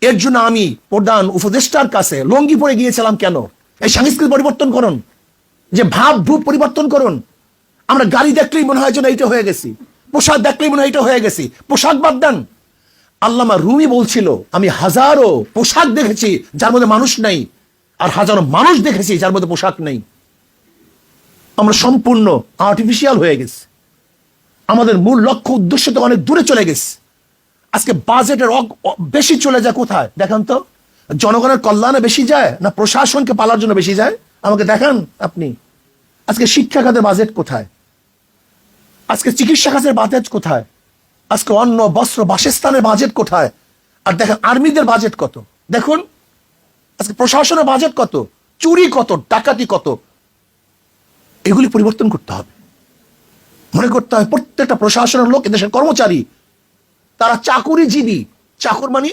এর জন্য আমি প্রধান উপদেষ্টার কাছে লঙ্গি পরে গিয়েছিলাম কেন? এই সংস্কৃতি পরিবর্তন করুন। যে ভাব, রূপ পরিবর্তন করুন। আমরা গাড়ি দেখলেই মনে হয় যেন এইটা হয়ে গেছি। পোশাক দেখলেই মনে হয় এটা হয়ে গেছি। পোশাক বাদ দেন। আল্লামা রুমি বলছিল, আমি হাজারো পোশাক দেখেছি যার মধ্যে মানুষ নাই আর হাজারো মানুষ দেখেছি যার মধ্যে পোশাক নেই। আমরা সম্পূর্ণ আর্টিফিশিয়াল হয়ে গেছি। আমাদের মূল লক্ষ্য, উদ্দেশ্য তো অনেক দূরে চলে গেছে। আজকে বাজেটের বেশি চলে যায় কোথায়? দেখান তো, জনগণের কল্যাণে বেশি যায় না প্রশাসনকে পালার জন্য বেশি যায়? আমাকে দেখান আপনি। আজকে শিক্ষা খাতের বাজেট কোথায়? আজকে চিকিৎসা খাতের বাজেট কোথায়? আজকে অন্ন, বস্ত্র, বাসস্থানের বাজেট কোথায়? আর দেখেন, আর্মিদের বাজেট কত? দেখুন, আজকে প্রশাসনের বাজেট কত? চুরি কত? ডাকাতি কত? এগুলি পরিবর্তন করতে হবে। মনে করতে হয় প্রত্যেকটা প্রশাসনের লোক এদেশের কর্মচারী তারা চাকুরিজীবী চাকর মানে?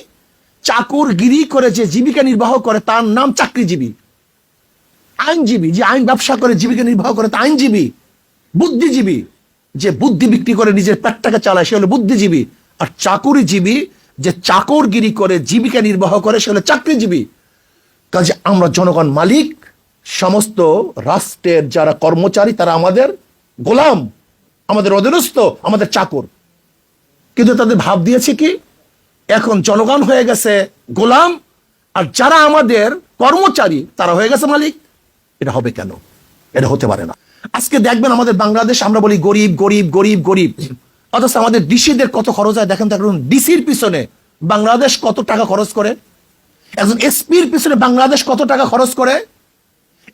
চাকুরগিরি করে যে জীবিকা নির্বাহ করে, তার নাম চাকরিজীবী। আইনজীবী, যে আইন ব্যবসা করে, জীবিকা নির্বাহ করে, তা আইনজীবী। বুদ্ধিজীবী, যে বুদ্ধি বিক্রি করে, নিজের পেটটাকে চালায়, সে হলো বুদ্ধিজীবী। আর চাকুরিজীবী, যে চাকরগিরি করে, জীবিকা নির্বাহ করে, সে হলো চাকরিজীবী। কাজে আমরা জনগণ মালিক, সমস্ত রাষ্ট্রের যারা কর্মচারী, তারা আমাদের গোলাম, আমাদের অধীনস্থ, আমাদের চাকর। কিন্তু তাদের ভাব দিয়েছে কি? এখন জনগণ হয়ে গেছে গোলাম, আর যারা আমাদের কর্মচারী, তারা হয়ে গেছে মালিক। এটা হবে কেন? এটা হতে পারে না। আজকে দেখবেন আমাদের বাংলাদেশ, আমরা বলি গরিব গরিব গরিব গরিব। অথচ আমাদের ডিসিদের কত খরচ হয় দেখেন তো এখন। ডিসির পিছনে বাংলাদেশ কত টাকা খরচ করে? একজন এসপির পিছনে বাংলাদেশ কত টাকা খরচ করে?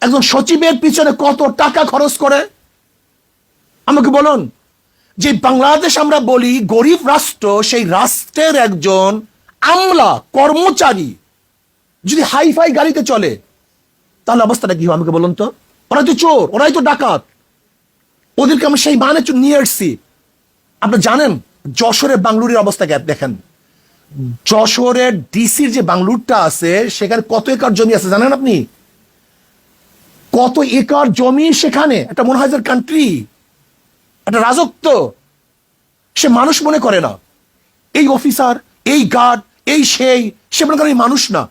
একজন সচিবের পিছনে কত টাকা খরচ করে? আমাকে বলুন যে বাংলাদেশ আমরা বলি গরিব রাষ্ট্র, সেই রাষ্ট্রের একজন আমলা, কর্মচারী যদি হাইফাই গাড়িতে চলে, তাহলে অবস্থাটা কি হবে আমাকে বলুন তো? ওরাই তো চোর, ওরাই তো ডাকাত। ওদেরকে আমরা সেই মানে নিয়ে এসছি আপনি জানেন যশোরের বাংলুরের অবস্থা দেখেন। যশোরের ডিসির যে বাংলুরটা আছে, সেখানে কত একর জমি আছে জানেন আপনি? কত একর জমি সেখানে? একটা মনে হয় কান্ট্রি একটা রাজত্ব। সে মানুষ মনে করে না। এই অফিসার, এই গার্ড, এই সেই, সে মনে করে মানুষ না।